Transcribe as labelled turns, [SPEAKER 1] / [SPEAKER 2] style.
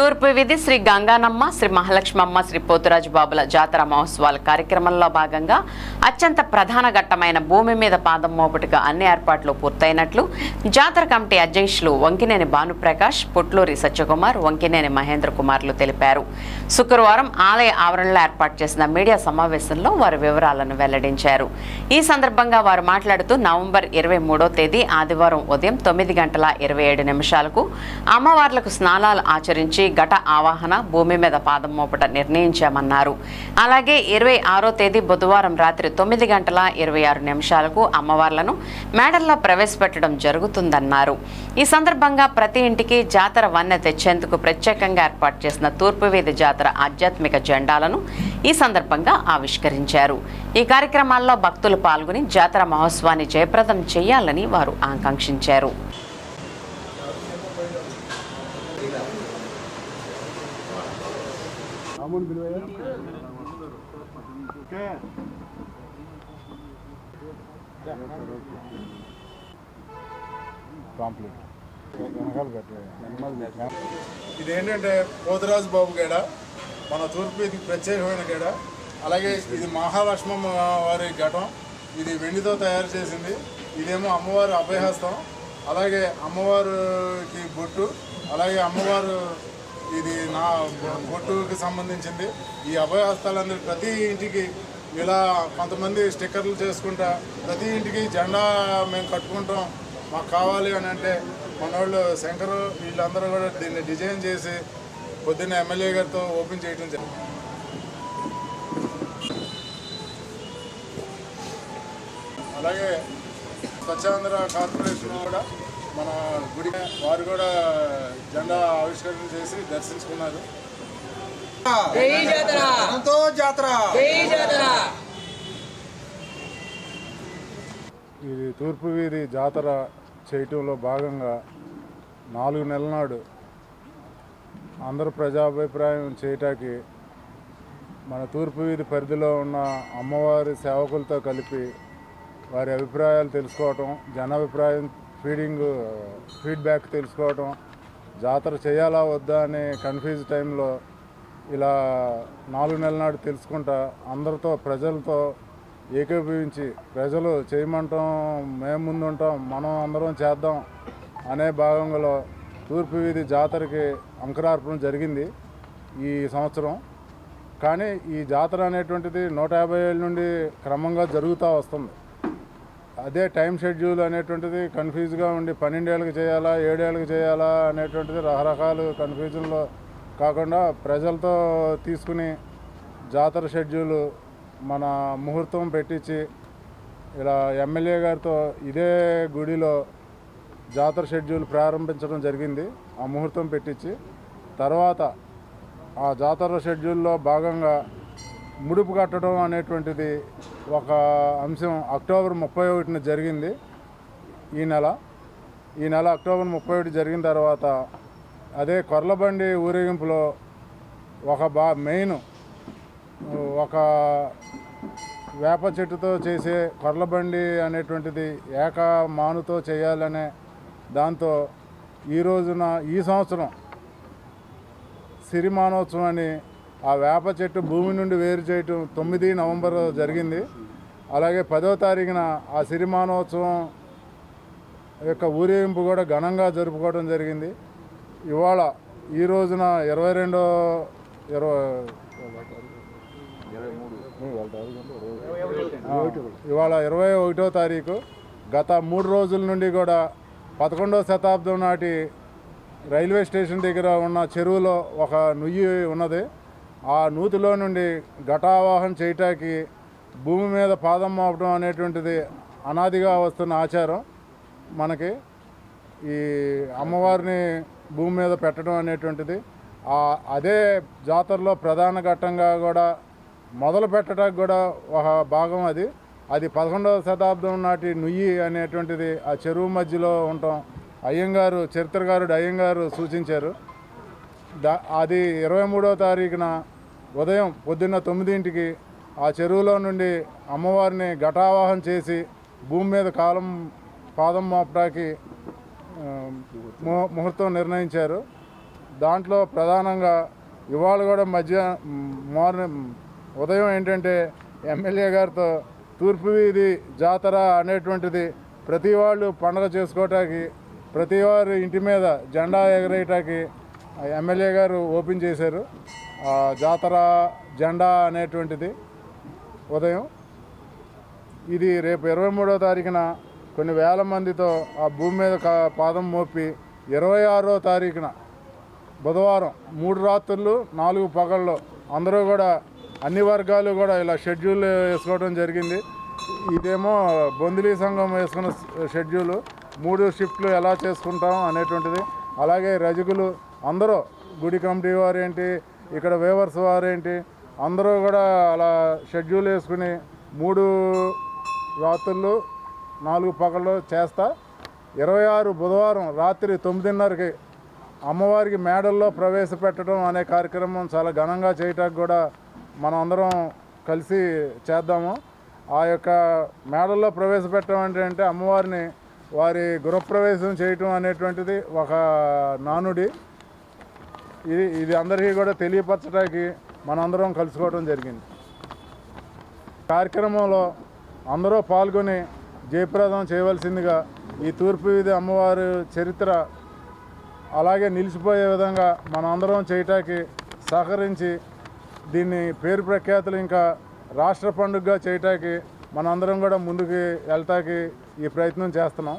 [SPEAKER 1] తూర్పు విధి శ్రీ గంగానమ్మ శ్రీ మహాలక్ష్మమ్మ శ్రీ పోతురాజు బాబుల జాతర మహోత్సవాల కార్యక్రమంలో భాగంగా అత్యంత ప్రధాన ఘట్టమైన భూమి మీద పాదం మోపటిగా అన్ని ఏర్పాట్లు పూర్తయినట్లు జాతర కమిటీ అధ్యక్షులు వంకినేని భానుప్రకాష్ పుట్లూరి సత్యకుమార్ వంకినేని మహేంద్ర కుమార్లు తెలిపారు. శుక్రవారం ఆలయ ఆవరణలో ఏర్పాటు చేసిన మీడియా సమావేశంలో వారు వివరాలను వెల్లడించారు. ఈ సందర్భంగా వారు మాట్లాడుతూ నవంబర్ ఇరవై మూడో తేదీ ఆదివారం ఉదయం తొమ్మిది గంటల ఇరవై ఏడు నిమిషాలకు అమ్మవార్లకు స్నానాలు ఆచరించి ఘట ఆవాహన భూమి మీద పాదం మోపట నిర్ణయించామన్నారు. అలాగే ఇరవై ఆరో తేదీ బుధవారం రాత్రి తొమ్మిది గంటల ఇరవై ఆరు నిమిషాలకు అమ్మవార్లను మేడల్లో ప్రవేశపెట్టడం జరుగుతుందన్నారు. ఈ సందర్భంగా ప్రతి ఇంటికి జాతర వన్నె తెచ్చేందుకు ప్రత్యేకంగా ఏర్పాటు చేసిన తూర్పు వీధి జాతర ఆధ్యాత్మిక జెండాలను ఈ సందర్భంగా ఆవిష్కరించారు. ఈ కార్యక్రమాల్లో భక్తులు పాల్గొని జాతర మహోత్సవాన్ని జయప్రదం చేయాలని వారు ఆకాంక్షించారు.
[SPEAKER 2] అమౌంట్ బిల్ ఓకే కాంప్లీట్
[SPEAKER 3] ఇదేంటంటే పోతురాజు బాబు గేడ మన తూర్పు ఇది ప్రత్యేకమైన గేడ. అలాగే ఇది మహాలక్ష్మమ్మ వారి ఘటం. ఇది వెండితో తయారు చేసింది. ఇదేమో అమ్మవారి అభయహస్తం. అలాగే అమ్మవారికి బొట్టు అలాగే అమ్మవారు ఇది నా కొట్టుకు సంబంధించింది. ఈ అభయహస్తాలందరూ ప్రతి ఇంటికి ఇలా కొంతమంది స్టిక్కర్లు చేసుకుంటా ప్రతి ఇంటికి జెండా మేము కట్టుకుంటాం. మాకు కావాలి అని అంటే మనోళ్ళు శంకర్ వీళ్ళందరూ కూడా దీన్ని డిజైన్ చేసి పొద్దున్న ఎమ్మెల్యే గారితో ఓపెన్ చేయడం జరిగింది. అలాగే స్వచ్ఛాంధ్ర కార్పొరేషన్ కూడా మన గుడి వారు కూడా జెండా ఆవిష్కరణ చేసి దర్శించుకున్నారు.
[SPEAKER 4] ఎంతో జాతర!
[SPEAKER 2] ఇది తూర్పు వీధి జాతర చేయటంలో భాగంగా నాలుగు నెలల నాడు అందరు ప్రజాభిప్రాయం చేయటానికి మన తూర్పు వీధి పరిధిలో ఉన్న అమ్మవారి సేవకులతో కలిపి వారి అభిప్రాయాలు తెలుసుకోవటం జనాభిప్రాయం ఫీడింగ్ ఫీడ్బ్యాక్ తెలుసుకోవటం జాతర చేయాలా వద్దా అనే కన్ఫ్యూజ్ టైంలో ఇలా నాలుగు నెలల నాడు తెలుసుకుంటా అందరితో ప్రజలతో ఏకీభవించి ప్రజలు చేయమంటాం మేము ముందుంటాం మనం అందరం చేద్దాం అనే భాగంలో తూర్పు వీధి జాతరకి అంకురార్పణ జరిగింది ఈ సంవత్సరం. కానీ ఈ జాతర అనేటువంటిది నూట యాభై ఏళ్ళ నుండి క్రమంగా జరుగుతూ వస్తుంది. అదే టైం షెడ్యూల్ అనేటువంటిది కన్ఫ్యూజ్గా ఉండి పన్నెండేళ్ళకి చేయాలా ఏడేళ్ళకి చేయాలా అనేటువంటిది రకరకాలు కన్ఫ్యూజన్లో కాకుండా ప్రజలతో తీసుకుని జాతర షెడ్యూల్ మన ముహూర్తం పెట్టించి ఇలా ఎమ్మెల్యే గారితో ఇదే గుడిలో జాతర షెడ్యూల్ ప్రారంభించడం జరిగింది. ఆ ముహూర్తం పెట్టించి తర్వాత ఆ జాతర షెడ్యూల్లో భాగంగా ముడుపు కట్టడం అనేటువంటిది ఒక అంశం. అక్టోబర్ ముప్పై ఒకటిన జరిగింది ఈ నెల. ఈ నెల అక్టోబర్ ముప్పై ఒకటి జరిగిన తర్వాత అదే కొర్లబండి ఊరేగింపులో ఒక బా మెయిన్ ఒక వేప చెట్టుతో చేసే కొర్లబండి అనేటువంటిది ఏక మానుతో చేయాలనే దాంతో ఈ రోజున ఈ సంవత్సరం సిరిమానోత్సవం అని ఆ వేప చెట్టు భూమి నుండి వేరు చేయటం తొమ్మిది నవంబర్ జరిగింది. అలాగే పదో తారీఖున ఆ సిరిమానోత్సవం యొక్క ఊరేగింపు కూడా ఘనంగా జరుపుకోవడం జరిగింది. ఇవాళ ఈ రోజున ఇరవై రెండో ఇరవై ఇవాళ ఇరవై ఒకటో తారీఖు గత మూడు రోజుల నుండి కూడా పదకొండవ శతాబ్దం నాటి రైల్వే స్టేషన్ దగ్గర ఉన్న చెరువులో ఒక నుయ్యి ఉన్నది. ఆ నూతిలో నుండి ఘటావాహన చేయటానికి భూమి మీద పాదం మోపడం అనేటువంటిది అనాదిగా వస్తున్న ఆచారం. మనకి ఈ అమ్మవారిని భూమి మీద పెట్టడం అనేటువంటిది ఆ అదే జాతరలో ప్రధాన ఘట్టంగా కూడా మొదలు పెట్టడానికి కూడా ఒక భాగం అది. అది పదకొండవ శతాబ్దం నాటి నుయ్యి అనేటువంటిది ఆ చెరువు మధ్యలో ఉండటం అయ్యంగారు చరిత్రకారుడు అయ్యంగారు సూచించారు. దా అది ఇరవై మూడో తారీఖున ఉదయం పొద్దున్న తొమ్మిదింటికి ఆ చెరువులో నుండి అమ్మవారిని ఘటావాహం చేసి భూమి మీద కాలం పాదం మోపడానికి ముహూర్తం నిర్ణయించారు. దాంట్లో ప్రధానంగా ఇవాళ కూడా మధ్య మార్నింగ్ ఉదయం ఏంటంటే ఎమ్మెల్యే గారితో తూర్పు వీధి జాతర అనేటువంటిది ప్రతి వాళ్ళు పండగ చేసుకోవటానికి ప్రతి వారి ఇంటి మీద జెండా ఎగరేయటానికి ఎమ్మెల్యే గారు ఓపెన్ చేశారు. జాతర జెండా అనేటువంటిది ఉదయం. ఇది రేపు ఇరవై మూడో తారీఖున కొన్ని వేల మందితో ఆ భూమి మీద కా- పాదం మోపి ఇరవై ఆరో తారీఖున బుధవారం మూడు రాత్రులు నాలుగు పగళ్ళు అందరూ కూడా అన్ని వర్గాలు కూడా ఇలా షెడ్యూల్ వేసుకోవడం జరిగింది. ఇదేమో బొందిలీ సంఘం వేసుకున్న షెడ్యూలు. మూడు షిఫ్ట్లు ఎలా చేసుకుంటాం అనేటువంటిది. అలాగే రజకులు అందరూ గుడి కమిటీ వారు ఏంటి ఇక్కడ వేవర్స్ వారేంటి అందరూ కూడా అలా షెడ్యూల్ వేసుకుని మూడు రాత్రులు నాలుగు పగళ్ళు చేస్తా. ఇరవై ఆరు బుధవారం రాత్రి తొమ్మిదిన్నరకి అమ్మవారికి మేడల్లో ప్రవేశపెట్టడం అనే కార్యక్రమం చాలా ఘనంగా చేయటానికి కూడా మనం అందరం కలిసి చేద్దాము. ఆ యొక్క మేడల్లో ప్రవేశపెట్టడం అంటే అంటే అమ్మవారిని వారి గృహప్రవేశం చేయటం అనేటువంటిది ఒక నానుడి. ఇది ఇది అందరికీ కూడా తెలియపరచడానికి మనందరం కలుసుకోవడం జరిగింది. కార్యక్రమంలో అందరూ పాల్గొని జయప్రదం చేయవలసిందిగా ఈ తూర్పు వీధి అమ్మవారి చరిత్ర అలాగే నిలిచిపోయే విధంగా మనందరం అందరం చేయటానికి సహకరించి దీన్ని పేరు ప్రఖ్యాతులు ఇంకా రాష్ట్ర పండుగగా చేయటానికి మనందరం కూడా ముందుకు వెళ్తాకి ఈ ప్రయత్నం చేస్తున్నాం.